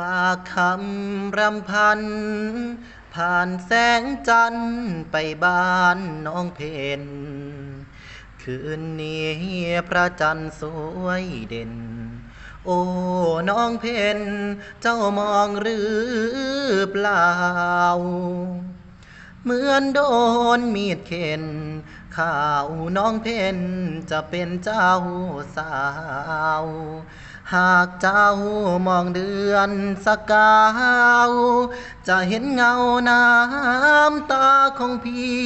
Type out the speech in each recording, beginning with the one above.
ฝากคำรำพัน ผ่านแสงจันทร์ไปบ้านน้องเพนคืนนี้พระจันทร์สวยเด่น โอ้น้องเพนเจ้ามองหรือเปล่า เหมือนโดนมีดเข็น ข่าวน้องเพนจะเป็นเจ้าสาว หากเจ้ามองเดือนสกาว จะเห็นเงาน้ำตาของพี่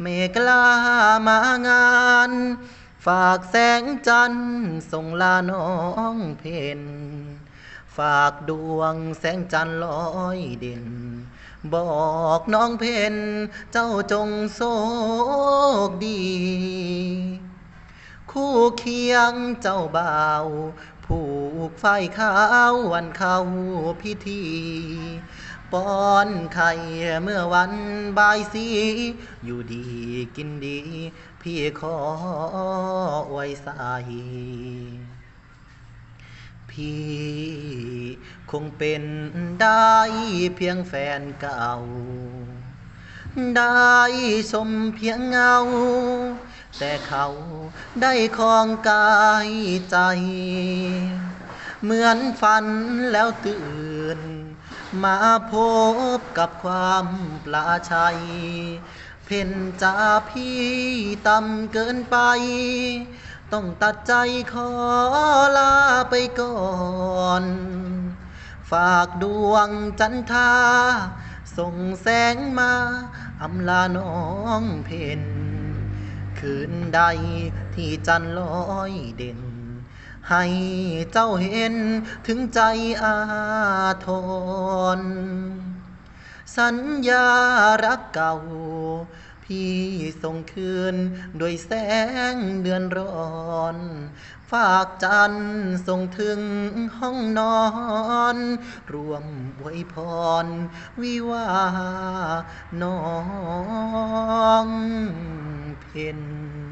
เมกลามางาน ฝากแสงจันทร์ส่งลาน้องเพนฝากดวงแสงจันทร์ลอยเด่น บอกน้องเพนเจ้าจงโชคดี เคียงเจ้าบ่าวผูกไฟขาววันเข้าพิธีป้อนไข่เมื่อวันบายสี อยู่ดีกินดี พี่ขอไว้ใส่พี่คงเป็นได้เพียงแฟนเก่า ได้ชมเพียงเงา แต่เขาได้คองกายใจ เหมือนฝันแล้วตื่น มาพบกับความปลาชัย เพ่นจาพี่ต่ำเกินไป ต้องตัดใจขอลาไปก่อน ฝากดวงจันทราส่งแสงมาอำลาน้องเพน คืนใดที่จันลอยเด่น ให้เจ้าเห็นถึงใจอาทร สัญญารักเก่า พี่ส่งคืนด้วยแสงเดือนร้อน ฝากจันส่งถึงห้องนอน รวมไวยพร วิวาห์น้อง in